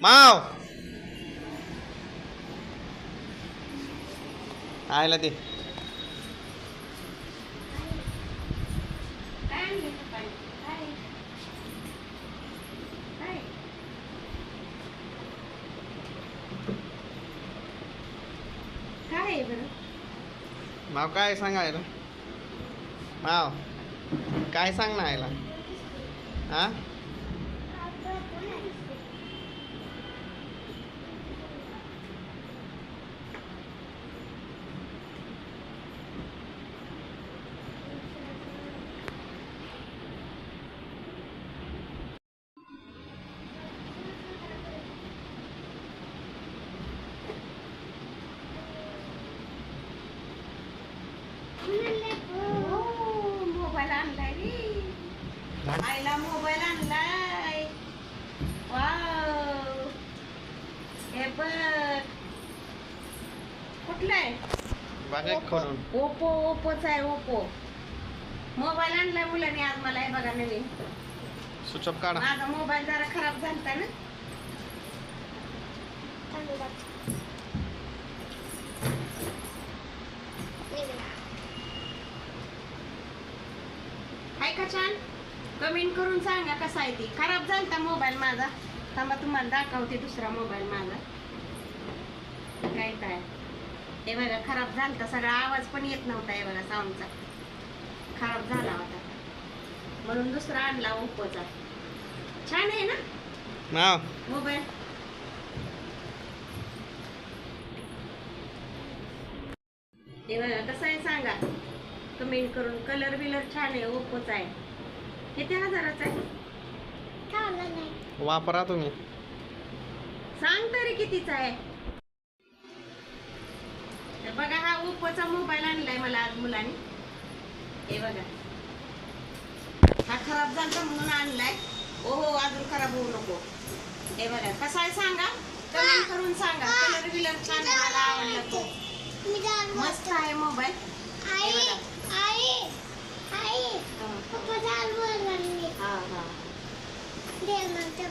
माव आयला ते काय आणलं पप्पाने? काय? काय? काय आहे बरं माव काय सांगायला माव काय सांग ना आयला हा हो, मोबाईल आणलाय रे. आईला मोबाईल आणलाय. वाव. हे बघ. कुठला आहे? ओप्पो ओप्पोचा आहे ओप्पो मोबाईल आणलाय मुलाने आज मला हे बघा नवीन. स्विच ऑफ काढा. माझा मोबाईल जरा खराब झालता ना. हाय का छान? कमेंट करून सांगा कसा आहे ती. खराब झालता मोबाईल माझा. थांबा तुम्हाला दाखवते दुसरा मोबाईल माझा. काय काय? हे बघा खराब झालता. सगळा आवाज पण येत नव्हता हे बघा साऊंडचा खराब झाला होता. म्हणून दुसरा आणला ओप्पोचा छान आहे ना? मोबाईल. हे बघा कसं आहे सांगा. कमेंट करून. कलर बिलर छान आहे ओप्पोचा आहे. किती हजाराचा आहे? वापरा तुम्ही. सांग तरी कितीचा आहे? तर बघा हा ओप्पोचा मोबाईल आणलाय मला आज मुलाने. हे बघा. हा खराब झाला म्हणून आणलाय. ओहो अजून खराब होऊ नको. हे बघा कसा आहे सांगा? कमेंट करून सांगा. कलर बिलर छान आहे मला आवडला तो. मस्त आहे मोबाईल बघा. हा हा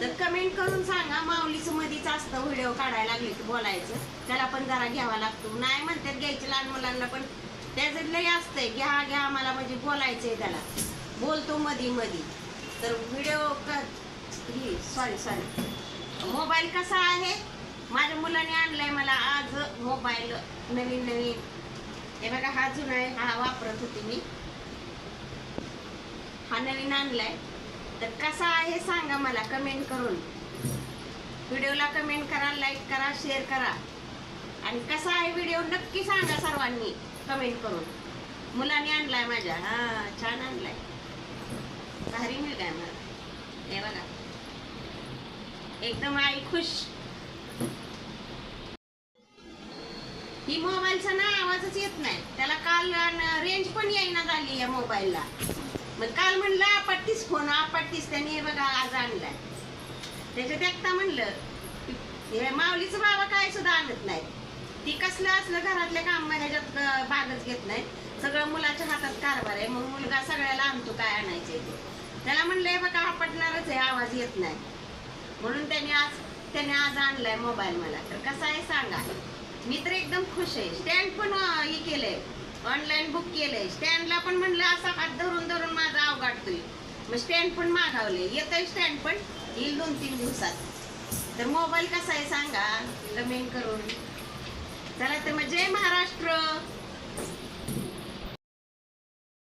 तर कमेंट करून सांगा माऊलीचं मधीच असतं व्हिडिओ काढायला लागले की बोलायचं. त्याला पण जरा घ्यावा लागतो. नाही म्हणतात घ्यायचे लहान मुलांना पण त्याचं लय असतंय. घ्या घ्या मला म्हणजे बोलायचंय त्याला. बोलतो मधी मधी. तर व्हिडिओ सॉरी सॉरी मोबाईल कसा आहे? माझ्या मुलाने आणलाय मला आज मोबाईल नवीन नवीन. हे बघा हा जुना आहे. हा वापरत होते मी. हा नवीन आणलाय तर कसा आहे सांगा मला कमेंट करून. व्हिडिओला कमेंट करा लाईक करा शेअर करा. आणि कसा आहे व्हिडिओ नक्की सांगा सर्वांनी कमेंट करून. मुलांनी आणलाय माझ्या. हा छान आणलाय. भारी मुलगा आहे मला. हे बघा. एकदम आई खुश. ही मोबाईलचा ना आवाजच येत नाही. त्याला काल रेंज पण येईना झाली या मोबाईलला मग काल म्हणलं आपटतीस फोन आपटतीस त्याने हे बघा आज आणलाय. त्याच्यात एकटा म्हणलं हे माऊलीचं बाबा काय सुद्धा आणत नाही ती कसलं असलं घरातल्या काम ह्याच्यात भागच घेत नाही सगळं मुलाच्या हातात कारभार आहे मग मुलगा सगळ्याला आणतो काय आणायचे ते. त्याला म्हणलं बघा आपटणारच आहे आवाज येत नाही. म्हणून त्याने आज त्याने आज आणलाय मोबाईल मला. तर कसा आहे सांगा. मी तर एकदम खुश आहे. स्टँड पण हे केलंय. ऑनलाईन बुक केलंय. स्टँडला पण म्हणलं असा हात धरून धरून माझा आव गाठतोय मग स्टँड पण मागावले येतोय स्टँड पण येईल दोन तीन दिवसात. तर मोबाईल कसा आहे सांगा? कमेंट करून. चला तर मग जय महाराष्ट्र.